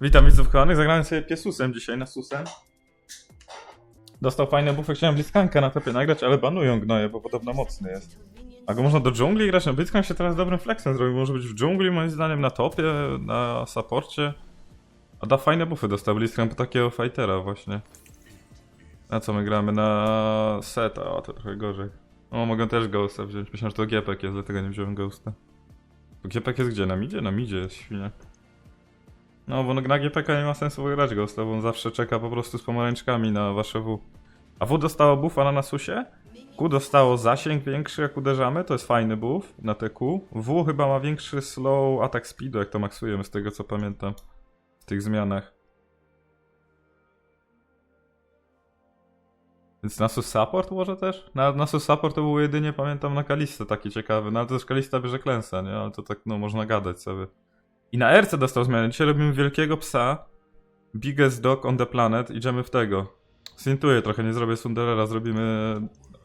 Witam widzów kochanych, zagrałem sobie Piesusem dzisiaj na Susem. Dostał fajne buffy, chciałem Blitzcranka na topie nagrać, ale banują gnoje, bo podobno mocny jest. A go można do dżungli grać? No Blitzcrank się teraz dobrym flexem zrobił, może być w dżungli moim zdaniem, na topie, na supporcie. A da fajne buffy dostał Blitzcrank po takiego fightera właśnie. Na co my gramy? Na seta, a to trochę gorzej. O, mogę też Ghosta wziąć, myślałem, że to Gepek jest, dlatego nie wziąłem Ghosta. To Gepek jest gdzie? Na midzie? Na midzie jest świnia. No, bo na GPK nie ma sensu grać Ghosta, bo on zawsze czeka po prostu z pomarańczkami na wasze W. A W dostało na Nasusie? Q dostało zasięg większy jak uderzamy, to jest fajny buff na te Q. W chyba ma większy slow attack speedu, jak to maksujemy z tego co pamiętam. W tych zmianach. Więc Nasus Support może też? Na Nasus Support to był jedynie, pamiętam, na Kalistę taki ciekawy. No ale też Kalista bierze klęsa, nie? Ale to tak, no, można gadać sobie. I na RC dostał zmianę. Dzisiaj robimy wielkiego psa. Biggest dog on the planet. Idziemy w tego. Sintuję trochę, nie zrobię Sunderera, zrobimy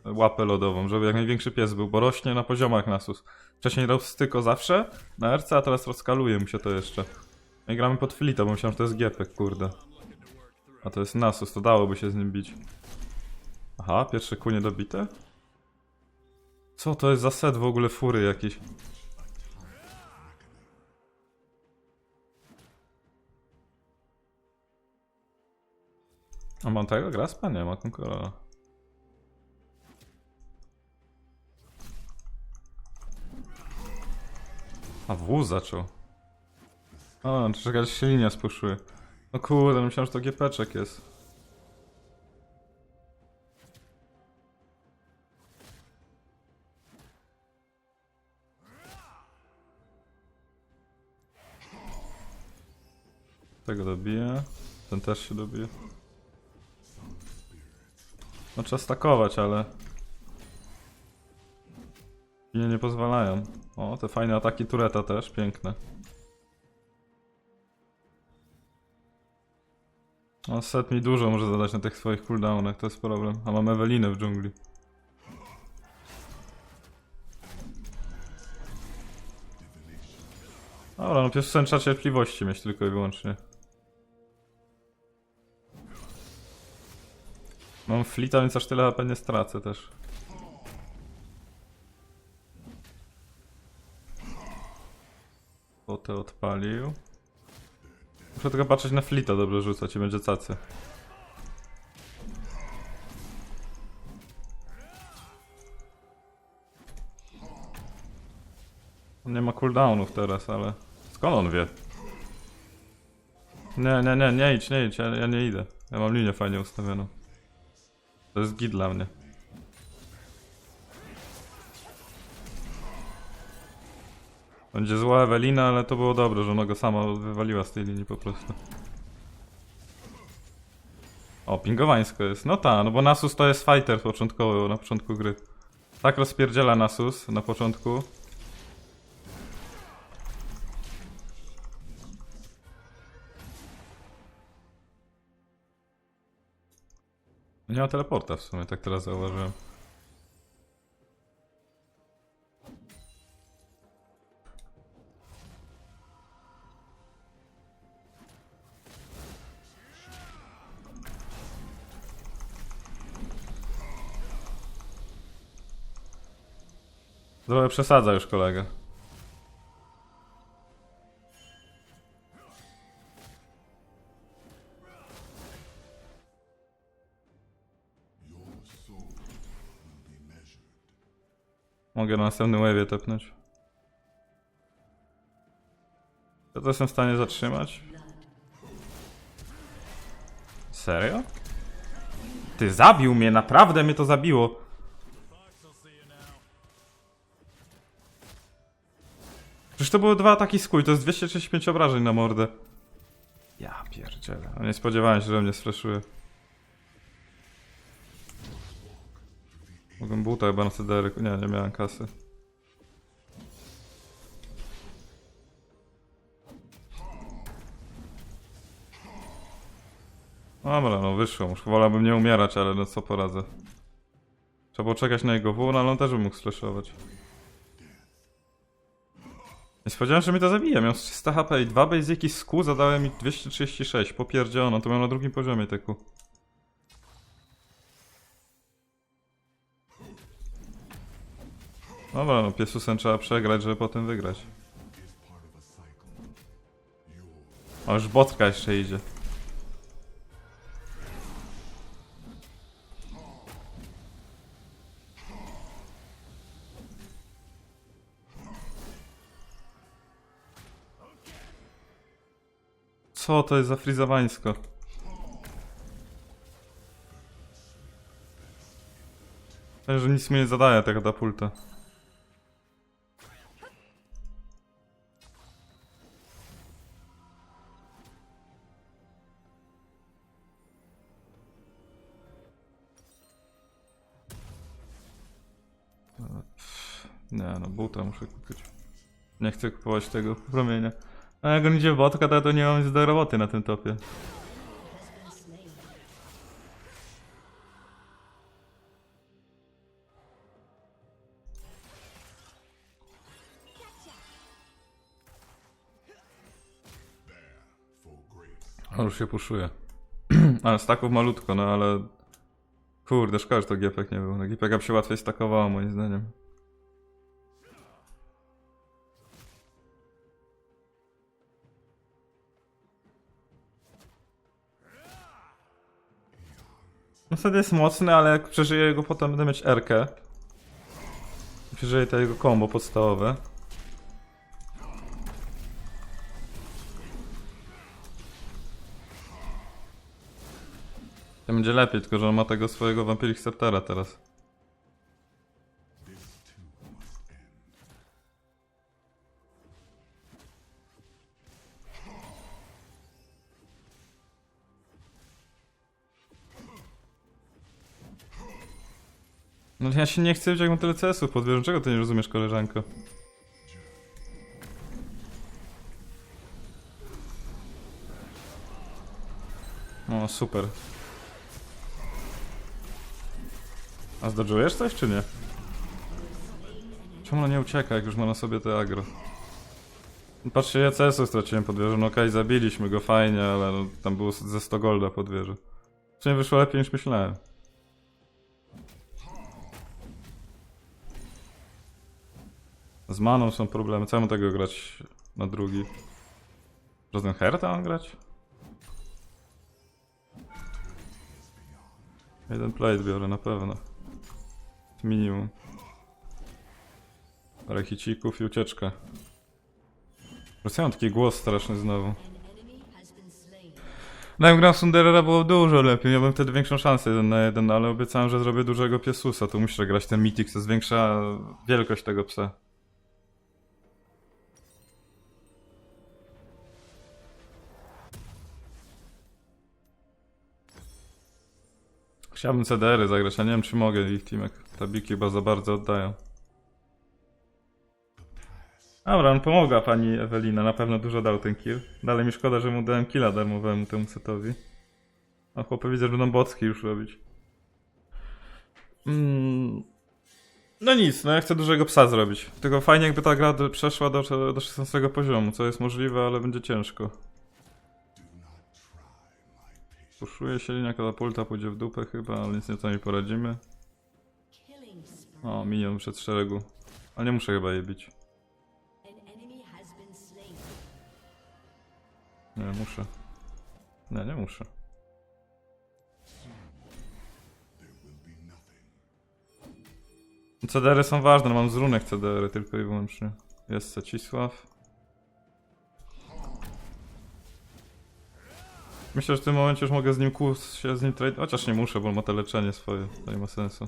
łapę lodową, żeby jak największy pies był, bo rośnie na poziomach Nasus. Wcześniej dał styko zawsze na RC, a teraz rozkaluje mu się to jeszcze. I gramy pod Flita, bo myślałem, że to jest Gepek, kurde. A to jest Nasus, to dałoby się z nim bić. Aha, pierwsze kunie dobite? Co to jest za set w ogóle fury jakiś? A mam tego graspa? Nie, ma Conquerora. A W zaczął. O, czekaj, aż się linia spuszuje. No kurde, myślałem, że to GPczek jest. Tego dobiję. Ten też się dobije. No trzeba stakować, ale... Nie, nie pozwalają. O, te fajne ataki Tureta też, piękne. O, set mi dużo może zadać na tych swoich cooldownach, to jest problem. A mam Ewelinę w dżungli. Dobra, no pierwszy trzeba cierpliwości mieć tylko i wyłącznie. Mam flita, więc aż tyle HP nie stracę też. Potę odpalił. Muszę tylko patrzeć na flita, dobrze rzucać i będzie cacy. On nie ma cooldownów teraz, ale... Skąd on wie? Nie, nie, nie, nie idź, nie idź, ja, ja nie idę. Ja mam linię fajnie ustawioną. To jest git dla mnie. Będzie zła Ewelina, ale to było dobre, że ona go sama wywaliła z tej linii po prostu. O, pingowańsko jest. No ta, no bo Nasus to jest fighter początkowy na początku gry. Tak rozpierdziela Nasus na początku. Nie ma teleporta w sumie, tak teraz zauważyłem. Trochę przesadza już kolega. Mogę na następnym wave'ie tepnąć. Ja to jestem w stanie zatrzymać. Serio? Ty zabił mnie, naprawdę mnie to zabiło. Przecież to były dwa ataki skój, to jest 235 obrażeń na mordę. Ja pierdzielę, no nie spodziewałem się, że mnie sfreszuje. Mogłem buta chyba na CDR, nie, nie miałem kasy. Dobra, no wyszło, już wolałbym nie umierać, ale no co poradzę. Trzeba było czekać na jego W, no ale on też by mógł slashować. Nie spodziewałem się, że mi to zabije. Miał 300 HP i dwa basiki z Q zadałem mi 236. Popierdziono, to miał na drugim poziomie te Q. Dobra, no piesusem trzeba przegrać, żeby potem wygrać. O, już botka jeszcze idzie. Co to jest za frizowańsko? Że nic mi nie zadaje ta katapulta. Nie no, buta muszę kupić. Nie chcę kupować tego promienia. A jak on idzie w botka, to ja to nie mam nic do roboty na tym topie. On już się puszuje. ale staków malutko, no ale... Kurde, szkoda, że to gipek nie był. Na gipeka by się łatwiej stakowało moim zdaniem. Wtedy jest mocny, ale jak przeżyję go potem będę mieć R-kę. Przeżyję to jego combo podstawowe. To będzie lepiej, tylko że on ma tego swojego Vampiric Sceptera teraz. No ja się nie chcę wziąć jak mam tyle CS-ów pod wieżą. Czego ty nie rozumiesz, koleżanko? O, super. A zdodżujesz coś, czy nie? Czemu ona nie ucieka, jak już ma na sobie te agro? Patrzcie, ja CS-u straciłem pod wieżą. No okej, zabiliśmy go fajnie, ale no, tam było ze 100 golda pod wieżą. W sumie wyszło lepiej niż myślałem. Z maną są problemy. Co ja mam tego grać na drugi? Ten Herta mam grać? Jeden plate biorę na pewno. Minimum. Parę hicików i ucieczka. Rosjan taki głos straszny znowu. No gram Sunderera było dużo lepiej, miałbym wtedy większą szansę jeden na jeden, ale obiecałem, że zrobię dużego piesusa, to muszę grać ten Mythic, to zwiększa wielkość tego psa. Chciałbym CDR-y zagrać, a nie wiem czy mogę ich teamek. Tabiki chyba za bardzo oddają. Dobra, on pomogła pani Ewelina, na pewno dużo dał ten kill. Dalej mi szkoda, że mu dałem killa darmowemu temu setowi. A chłopy widzę, że będą bocki już robić. Mm. No nic, no ja chcę dużego psa zrobić. Tylko fajnie jakby ta gra przeszła do, do 16 poziomu, co jest możliwe, ale będzie ciężko. Puszuje się linia katapulta, pójdzie w dupę chyba, ale nic nie mi poradzimy. O, minion przed szeregu. Ale nie muszę chyba je bić. Nie, muszę. Nie, nie muszę. CDR-y są ważne, no mam z runek CDR-y tylko i wyłącznie. Jest Cecisław. Myślę, że w tym momencie już mogę z nim kłus się z nim trade. Chociaż nie muszę, bo ma te leczenie swoje. To nie ma sensu.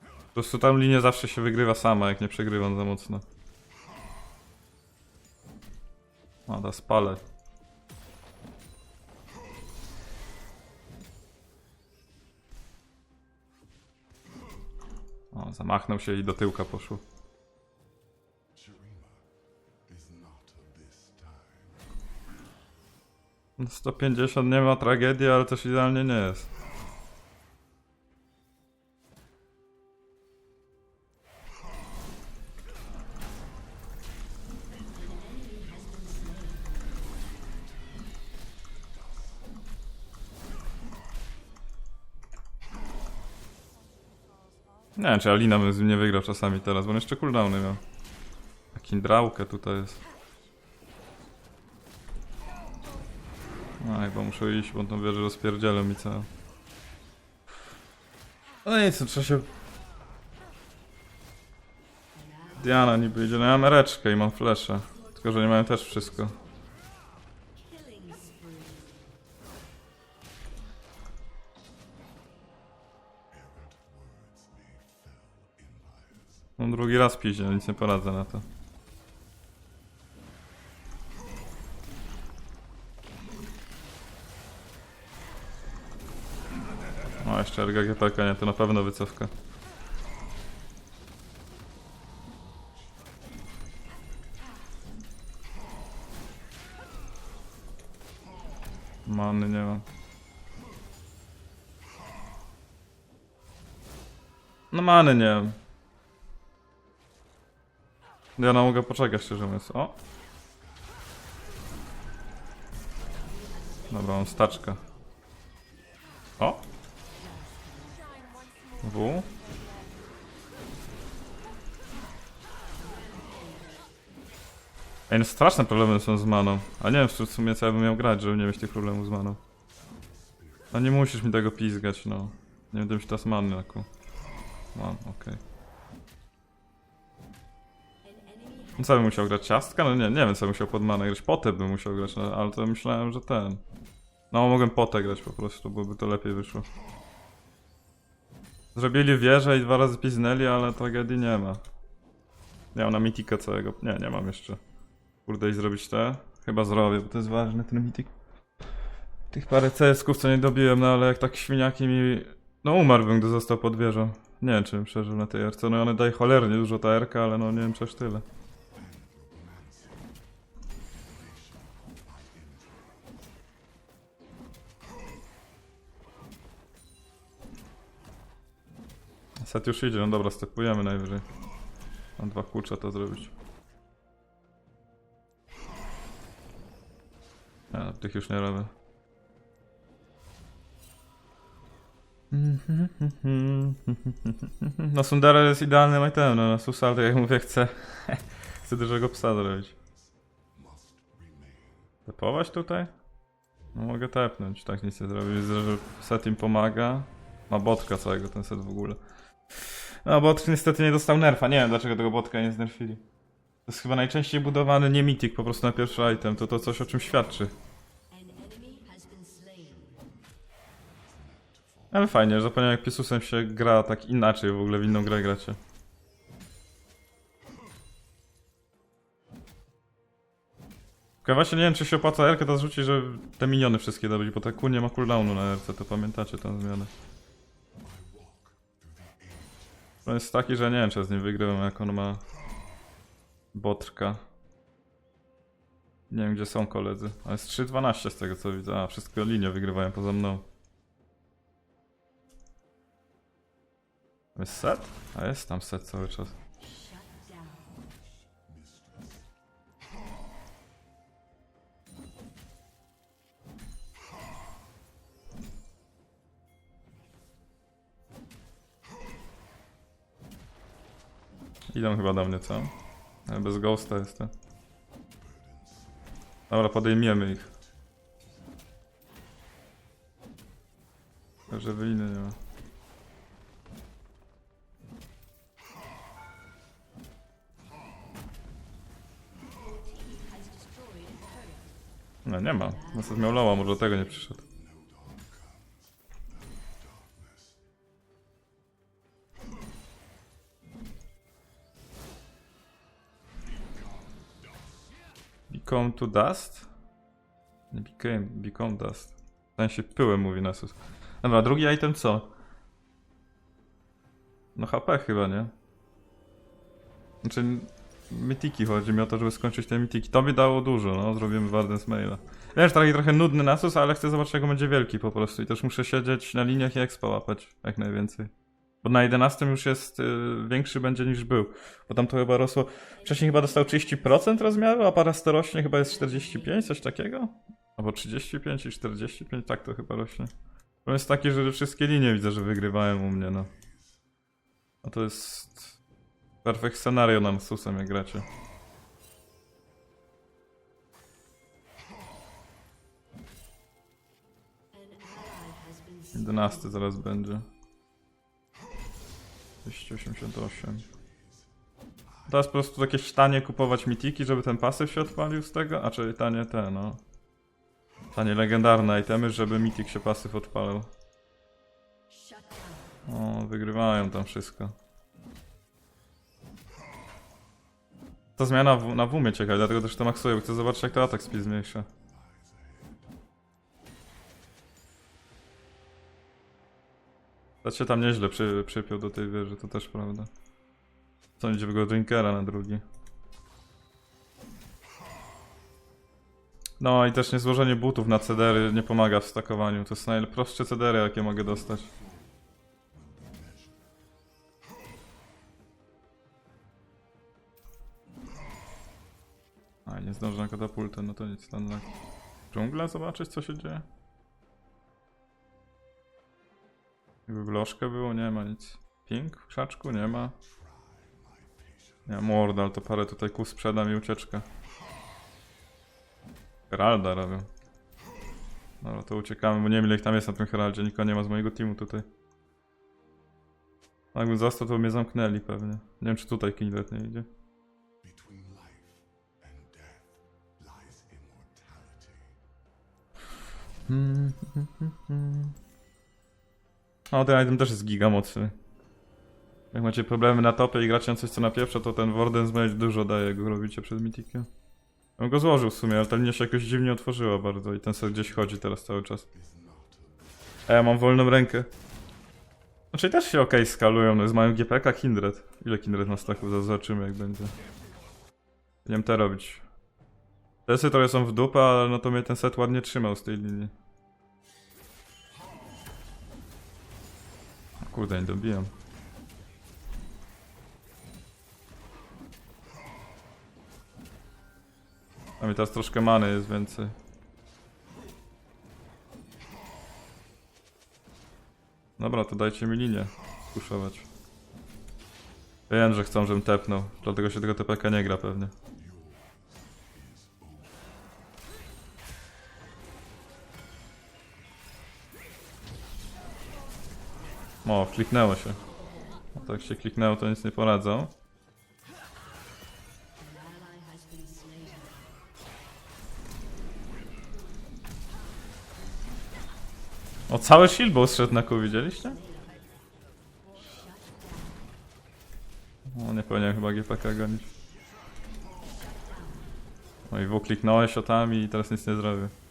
Po prostu tam linię zawsze się wygrywa sama, jak nie przegrywam za mocno. A, da spalę. O, zamachnął się i do tyłka poszło. 150 nie ma tragedii, ale też idealnie nie jest. Nie wiem, czy Alina by z nim nie wygrał czasami teraz, bo on jeszcze cooldowny miał. A Kindrałkę tutaj jest. No chyba muszę iść, bo tą wieżę rozpierdzielę mi całą. No nic, no trzeba się... Diana niby idzie, no ja mam reczkę i mam flesze. Tylko, że nie mają też wszystko. No drugi raz piździe, nic nie poradzę na to. O, jeszcze RGGPK, nie, to na pewno wycofka. Many nie mam. No many nie. Ja no mogę poczekać szczerze mówiąc. O! Dobra, mam staczka. O! W. Ej, no straszne problemy są z maną. A nie wiem w sumie co ja bym miał grać, żeby nie mieć tych problemów z maną. A nie musisz mi tego pizgać, no. Nie będę mi się teraz many kół. Mam, okej. No co bym musiał grać? Ciastka? No nie, nie wiem co bym musiał pod manę grać. Potę bym musiał grać, no, ale to myślałem, że ten. No mogłem potę grać po prostu, bo by to lepiej wyszło. Zrobili wieżę i dwa razy piznęli, ale tragedii nie ma. Nie mam na mitika całego. Nie, nie mam jeszcze. Kurde i zrobić te? Chyba zrobię, bo to jest ważny ten mitik. Tych parę CS-ków co nie dobiłem, no ale jak tak świniaki mi... No umarłbym, gdy został pod wieżą. Nie wiem, czy bym przeżył na tej RC. No one daje cholernie dużo ta RK, ale no nie wiem, aż tyle. Set już idzie, no dobra, stepujemy najwyżej. Mam dwa kurcze to zrobić. Nie, no, tych już nie robię. No Sundara jest idealnym itemem, no na Susal, tak jak mówię, chcę, chcę dużego psa zrobić. Tepować tutaj? No mogę tepnąć, tak nic nie. Widzę, że set im pomaga. Ma botka całego ten set w ogóle. No, bot niestety nie dostał nerfa. Nie wiem dlaczego tego botka nie znerfili. To jest chyba najczęściej budowany nie mitik po prostu na pierwszy item. To to coś o czym świadczy. Ale fajnie, że zapomniałem jak Piesusem się gra tak inaczej w ogóle w inną grę gracie. Tylko właśnie nie wiem czy się opłaca RK to zrzucić, że te miniony wszystkie dobyć, bo ta Q nie ma cooldownu na RC, to pamiętacie tę zmianę. To jest taki, że nie wiem czy z nim wygrywam jak on ma botrka. Nie wiem gdzie są koledzy, ale jest 3-12 z tego co widzę, a wszystkie linie wygrywają poza mną. Jest set? A jest tam set cały czas. Idą chyba do mnie, co? Ale bez ghosta jestem. Dobra, podejmiemy ich. Że wyliny nie ma. No nie ma. Następnie miał loła, może do tego nie przyszedł. Become to dust? Became, become dust. W sensie pyłem mówi Nasus. Dobra, drugi item co? No HP chyba, nie? Znaczy, mitiki chodzi mi o to, żeby skończyć te mitiki. To by dało dużo, no, zrobimy Wardens Maila. Wiesz, taki trochę nudny Nasus, ale chcę zobaczyć jak będzie wielki po prostu i też muszę siedzieć na liniach i expa łapać jak najwięcej. Bo na 11 już jest, y, większy będzie niż był. Bo tam to chyba rosło, wcześniej chyba dostał 30% rozmiaru, a to rośnie chyba jest 45, coś takiego? Albo 35 i 45, tak to chyba rośnie. To jest taki, że wszystkie linie widzę, że wygrywają u mnie, no. No to jest... Perfekt scenario nam z Susem, jak gracie. 11 zaraz będzie. 288. Teraz po prostu jakieś tanie kupować mitiki, żeby ten pasyw się odpalił z tego? A czyli tanie te, no. Tanie legendarne itemy, żeby mitik się pasyw down. O, wygrywają tam wszystko. Ta zmiana w, na WUMie ciekawe, dlatego też to maksuję, bo chcę zobaczyć jak to atak speed zmniejsza. To się tam nieźle przy, przypiął do tej wieży, to też prawda. W go Drinkera na drugi. No i też niezłożenie butów na cedery nie pomaga w stakowaniu. To jest najprostsze cedery jakie mogę dostać. A, nie zdążę na katapultę, no to nic tam tak. Dżungla zobaczyć co się dzieje? Wlożkę było, nie ma nic. Ping w krzaczku? Nie ma. Nie, mordal, to parę tutaj kół sprzedam i ucieczkę. Heralda robią. Dobra, to uciekamy, bo nie wiem ile ich tam jest na tym Heraldzie, nikogo nie ma z mojego teamu tutaj. A Jakbym został, to by mnie zamknęli pewnie. Nie wiem, czy tutaj Kindred nie idzie. And death lies immortality. No, ten item też jest giga mocny. Jak macie problemy na topie i gracie na coś co na pierwsze, to ten Warden Smite dużo daje, jak go robicie przed Mythikiem. Ja bym go złożył w sumie, ale ta linia się jakoś dziwnie otworzyła bardzo i ten sobie gdzieś chodzi teraz cały czas. A ja mam wolną rękę. Znaczy też się ok skalują, no jest mają GPK Kindred. Ile Kindred na staku? Zobaczymy jak będzie. Nie wiem te robić. Tesy trochę są w dupę, ale no to mnie ten set ładnie trzymał z tej linii. Kurde, nie dobijam. A mi teraz troszkę many jest więcej. Dobra, to dajcie mi linię puszować. Wiem, że chcą, żebym tepnął, dlatego się tego TPK nie gra pewnie. O, kliknęło się. Tak się kliknęło, to nic nie poradzą. O, cały shieldbow zszedł na kół, widzieliście? O, nie powinienem chyba GPK gonić. No i W kliknąłeś otami i teraz nic nie zrobię.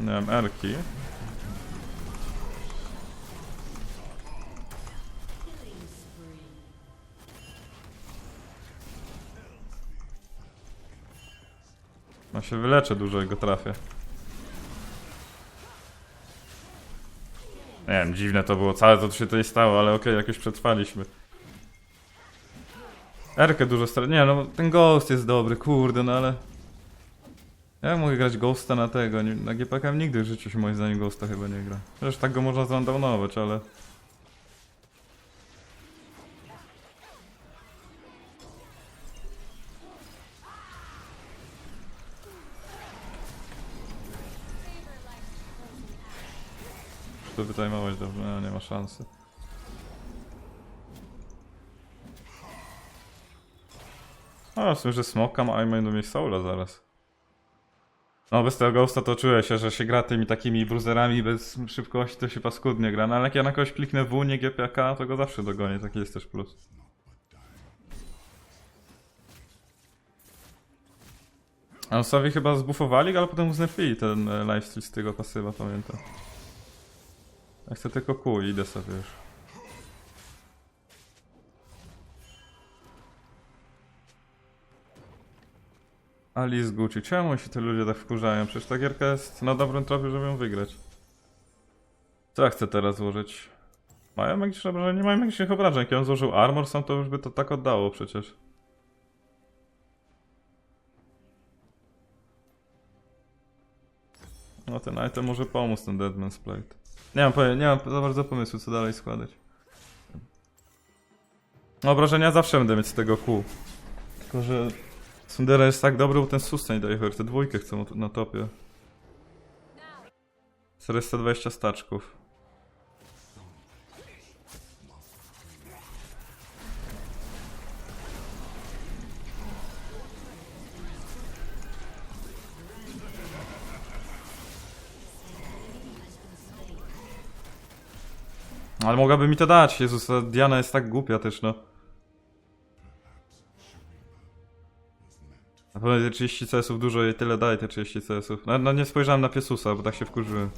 Nie wiem, Erki. No się wyleczę dużo, jak go trafię. Nie wiem, dziwne to było, całe to tu się tutaj stało, ale okej, jakoś przetrwaliśmy. Erkę dużo stra... Nie no, ten Ghost jest dobry, kurde, no ale... Ja mogę grać Ghosta na tego, na GPK nigdy w życiu się moim zdaniem Ghosta chyba nie gra. Zresztą tak go można zrandownować, ale... To wytajmować dobrze, no, nie ma szansy. O, w sumie, że smoka ma, a i soula zaraz. No, bez tego ghosta to czuję się, że się gra tymi takimi bruzerami bez szybkości, to się paskudnie gra. No, ale jak ja na kogoś kliknę W, nie GPK, to go zawsze dogonię, taki jest też plus. A sobie chyba zbufowali, ale potem znerfili ten e, lifesteal z tego pasywa, pamiętam. Ja chcę tylko kół idę sobie już. Ali Gucci. Czemu się te ludzie tak wkurzają? Przecież ta gierka jest na dobrym tropie, żeby ją wygrać. Co ja chcę teraz złożyć? Mają jakieś obrażenia? Nie mają jakichś obrażeń. Jak ja złożył armor sam, to już by to tak oddało przecież. No ten item może pomóc, ten Deadman's Plate. Nie mam, nie mam za bardzo pomysłu, co dalej składać. Obrażenia zawsze będę mieć z tego kół. Tylko, że Sundera jest tak dobry, bo ten sustain daje te dwójkę chcą na topie. 420 staczków. Ale mogłaby mi to dać, Jezus, Diana jest tak głupia też, no. Na pewno te 30 CS-ów dużo jej tyle daje te 30 CS-ów. No, no nie spojrzałem na Piesusa, bo tak się wkurzyłem.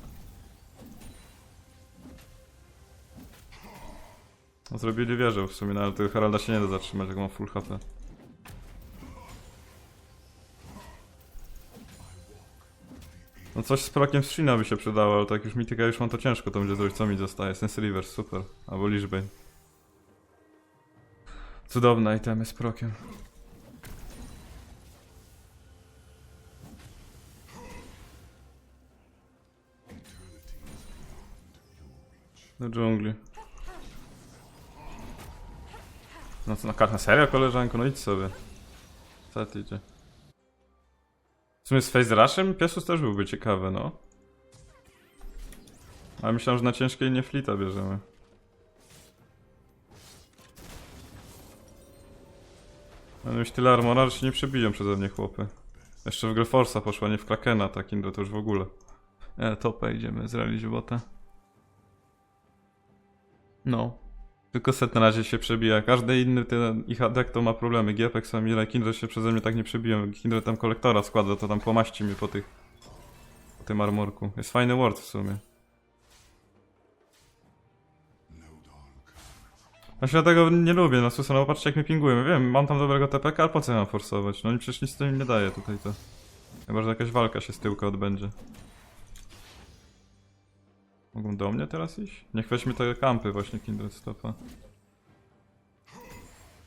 No, Zrobili wieżę w sumie, no ale tego Heralda się nie da zatrzymać, jak ma full HP. No coś z prokiem Strina by się przydało, ale tak już Mityka już mam to ciężko, to będzie zrobić, co mi zostaje. Sense Reverse, super. Albo Lichbane. Cudowne itemy z prokiem. Do dżungli. No co, na kartę serio, koleżanko? No idź sobie. Ty idzie? W sumie z Face Rushem Piesus też byłby ciekawy, no. Ale myślałem, że na ciężkiej nie flita bierzemy. Będę mieć tyle armora, że się nie przebiją przeze mnie chłopy. Jeszcze w Gelforsa poszła, nie w Krakena, tak Indro to już w ogóle. E, topa idziemy, zrealić bota. No. Tylko set na razie się przebija. Każdy inny ten ich to ma problemy. Giepex, Amira, Kindred się przeze mnie tak nie przebiją. Kindred tam kolektora składa, to tam pomaści mnie po tych... Po tym armorku. Jest fajny ward w sumie. Właśnie dlatego nie lubię na Susa, no patrzcie jak mnie pingujemy. Wiem, mam tam dobrego TPK, ale po co ja mam forsować? No oni przecież nic z tym nie daje tutaj to. Chyba, że jakaś walka się z tyłka odbędzie. Mogą do mnie teraz iść? Niech weźmie te kampy właśnie Kindred Stopa.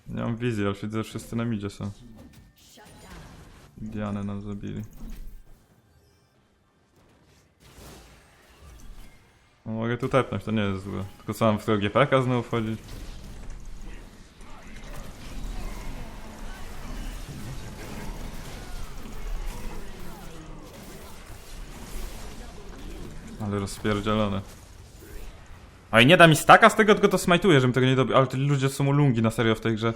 Nie mam wizji, ale widzę, że wszyscy na midzie są. Dianę nam zabili. No, mogę tu tepnąć, to nie jest złe. Tylko co mam w tego GPK znowu wchodzić? Ale rozpierdzielone. A i nie da mi staka z tego, tylko to smajtuje, żebym tego nie dobił. Ale te ludzie są ulungi na serio w tej grze.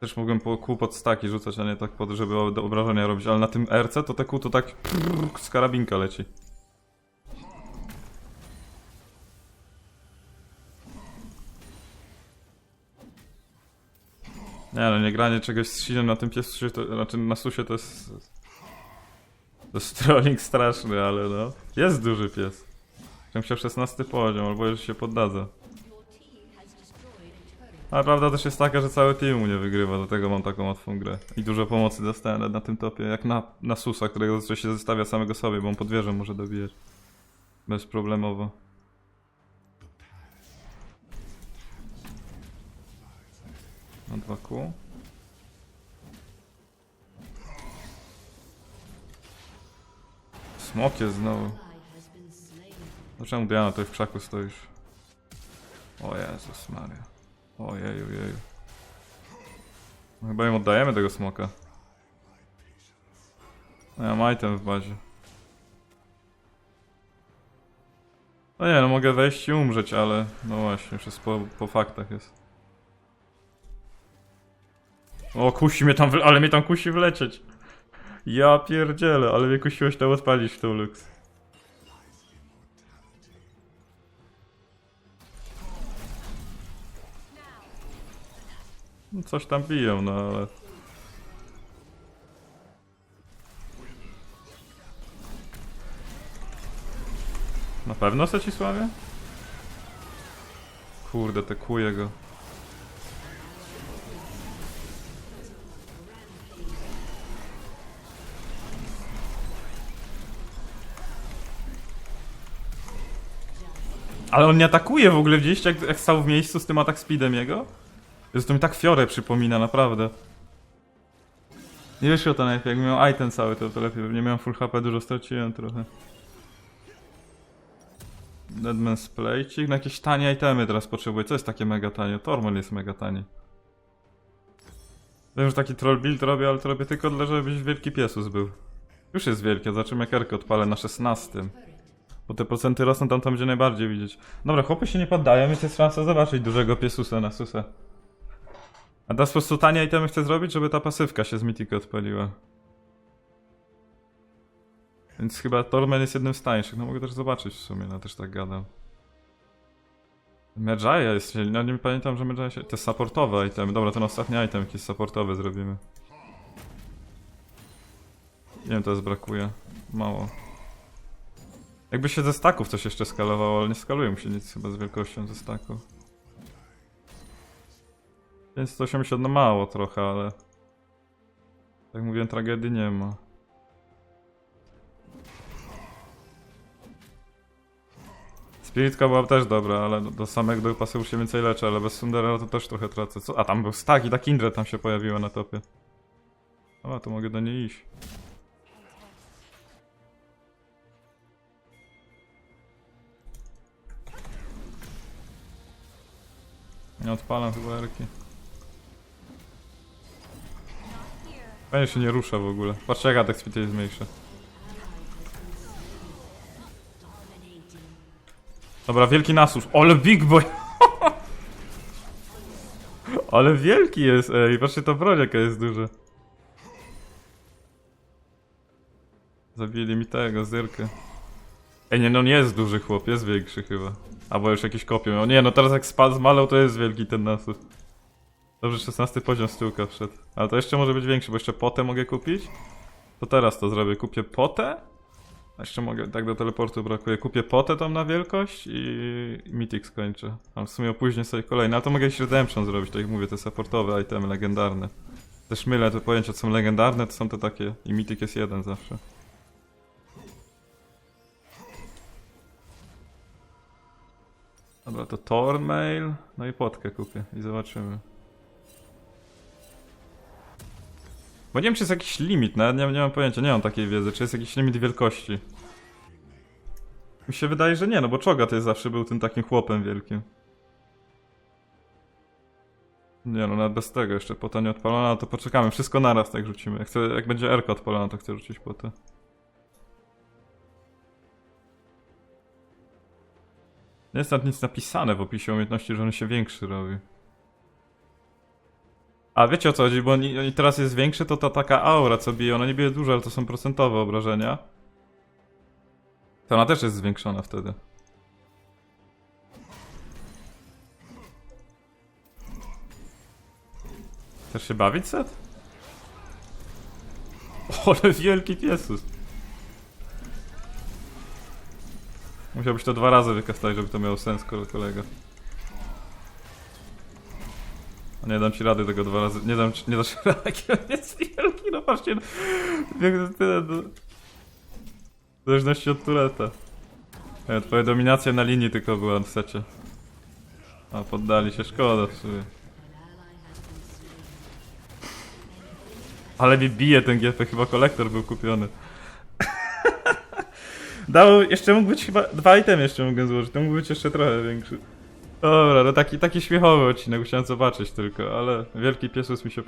Też mogłem po kół pod staki rzucać, a nie tak pod, żeby obrażenia robić. Ale na tym RC to te kół to tak z karabinka leci. Nie no, nie granie czegoś z sinem na tym piesusie, to znaczy na susie to jest... To jest trolling straszny, ale no. Jest duży pies. Chciałem się 16 poziom, albo już się poddadzę. Your team has destroyed a turret. A prawda też jest taka, że cały team mu nie wygrywa, dlatego mam taką łatwą grę. I dużo pomocy dostałem na, tym topie, jak na, na Susa, którego się zostawia samego sobie, bo on pod wieżą może dobijać. Bezproblemowo. Na 2 kół. Smok jest znowu. Dlaczego Diana tutaj w krzaku stoisz? O Jezus Maria. Ojeju, jeju. No Chyba im oddajemy tego smoka. No ja mam item w bazie. No nie, no mogę wejść i umrzeć, ale no właśnie, już jest po, po faktach jest. O, kusi mnie tam, ale mnie tam kusi wlecieć. Ja pierdzielę, ale mnie kusiłeś tam odpalić w tą lux. No Coś tam biją, no ale... Na pewno Secisławie? Kurde, te kuje go. Ale on nie atakuje w ogóle, widzieliście jak, jak stał w miejscu z tym atak speedem jego? Jest to mi tak fiorę przypomina, naprawdę. Nie wyszło to najlepiej, jakbym miał item cały, to, to lepiej. Nie miałem full HP, dużo straciłem trochę. Deadman's Playcik, no jakieś tanie itemy teraz potrzebuję. Co jest takie mega tanie? Tormel jest mega tani. Wiem, że taki troll build robię, ale to robię tylko dla, żebyś wielki piesus był. Już jest wielkie, zobaczymy jak odpalę na 16. Bo te procenty rosną, tam to będzie najbardziej widzieć. Dobra, chłopy się nie poddają, więc jest szansa zobaczyć dużego piesusa na susa. A teraz po prostu tanie itemy chcę zrobić, żeby ta pasywka się z Mythica odpaliła. Więc chyba Torment jest jednym z tańszych. No mogę też zobaczyć w sumie, no też tak gadam. Medjaya jest, no nie pamiętam, że Medjaya się... Te supportowe itemy. Dobra, ten ostatni item jakiś supportowy zrobimy. Nie wiem, teraz brakuje. Mało. Jakby się ze staków coś jeszcze skalowało, ale nie skaluje mu się nic chyba z wielkością ze staków. 580 no mało trochę, ale... Jak mówiłem, tragedii nie ma. Spiritka była też dobra, ale do, do samego pasu się więcej leczę, ale bez Sundera to też trochę tracę. Co? A tam był stack i ta Kindred tam się pojawiła na topie. A, to mogę do niej iść. Nie odpalam chyba erki. Fajnie się nie rusza w ogóle. Patrz jak atak speed jest mniejszy. Dobra, wielki nasusz. Ale big boy! Ale wielki jest, ej. Patrzcie to broń jaka jest duża. Zabili mi tego, zyrkę. Ej, nie, no nie jest duży chłop, jest większy chyba. Albo już jakiś kopią. O nie, no teraz jak spadł, zmalał, to jest wielki ten nasus. Dobrze, 16 poziom z tyłka wszedł. Ale to jeszcze może być większy, bo jeszcze potę mogę kupić. To teraz to zrobię. Kupię potę. A jeszcze mogę, tak do teleportu brakuje. Kupię potę tam na wielkość i Mythic skończę. A w sumie opóźnię sobie kolejny. Ale to mogę redemption zrobić, tak jak mówię, te supportowe itemy legendarne. Też mylę te pojęcia, co są legendarne, to są te takie. I Mythic jest jeden zawsze. Dobra, to Tormail. No i potkę kupię i zobaczymy. Bo nie wiem, czy jest jakiś limit, nawet nie, nie mam pojęcia, nie mam takiej wiedzy, czy jest jakiś limit wielkości. Mi się wydaje, że nie, no bo Czoga to jest zawsze był tym takim chłopem wielkim. Nie no, nawet bez tego jeszcze pota nie odpalona, to poczekamy, wszystko naraz tak rzucimy. Jak, chcę, jak będzie Erka odpalona, to chcę rzucić potę. Nie jest nawet nic napisane w opisie umiejętności, że on się większy robi. A wiecie o co chodzi, bo oni, oni teraz jest większy, to ta taka aura co bije, ona nie bije dużo, ale to są procentowe obrażenia. To ona też jest zwiększona wtedy. Chcesz się bawić, Seth? O, ale wielki piesus. Musiałbyś to dwa razy wykastać, żeby to miało sens, kole- kolega. A Nie dam ci rady tego dwa razy. Nie dam nie dasz rady, jaki on jest wielki, no patrzcie. Jak. W zależności od tureta. Nie, twoja dominacja na linii tylko była w secie. A poddali się, szkoda w sumie. Ale mi bije ten GP, chyba kolektor był kupiony. Dał, jeszcze mógł być chyba, dwa itemy jeszcze mogę złożyć, to mógł być jeszcze trochę większy. Dobra, no taki, taki śmiechowy odcinek, chciałem zobaczyć tylko, ale wielki piesus mi się podoba.